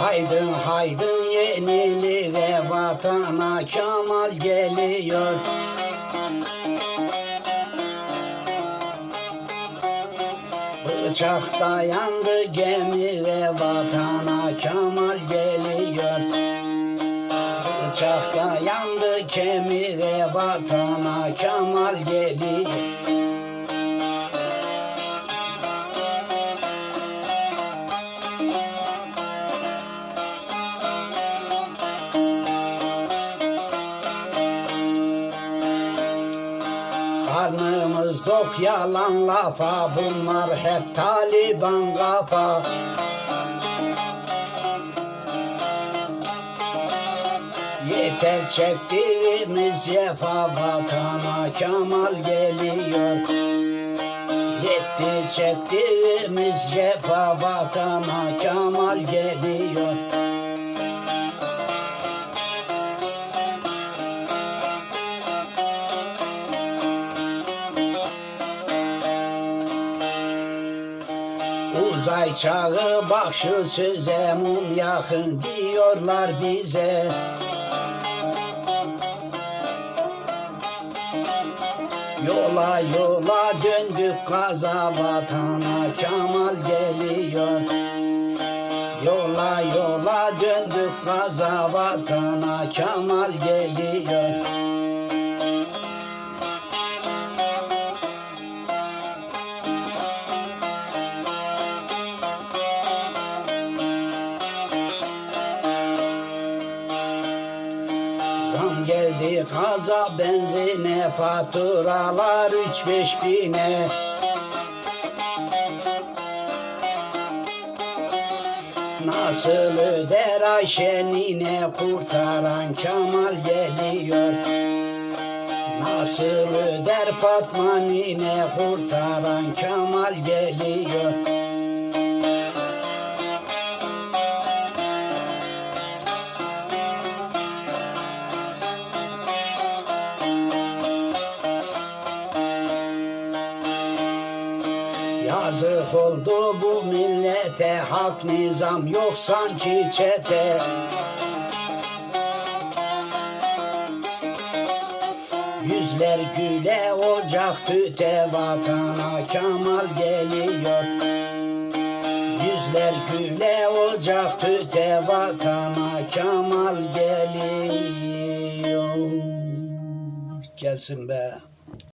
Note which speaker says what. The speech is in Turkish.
Speaker 1: Haydın haydın yenili ve vatana Kemal geliyor. Bıçakta yandı gemi ve vatana Kemal geliyor. Bıçakta yandı kemi ve vatana Kemal geliyor. Karnımız dok yalan lafa Bunlar hep Taliban kafa. Yeter çektiğimiz cefa Vatana Kemal geliyor. Yetti çektiğimiz cefa Vatana Kemal geliyor Uzay çağı başı söze mum yakın diyorlar bize. Yola yola döndük kaza vatana Kemal geliyor. Yola yola döndük kaza vatana Kemal geliyor geldi kaza benzine faturalar üç beş bine. Nasıl öder Ayşen'ine kurtaran Kemal geliyor. Nasıl öder Fatma nine kurtaran Kemal geliyor Yazık oldu bu millete Hak nizam yok sanki çete. Yüzler güle ocak tüte Vatana Kemal geliyor. Yüzler güle ocak tüte Vatana Kemal geliyor. Gelsin be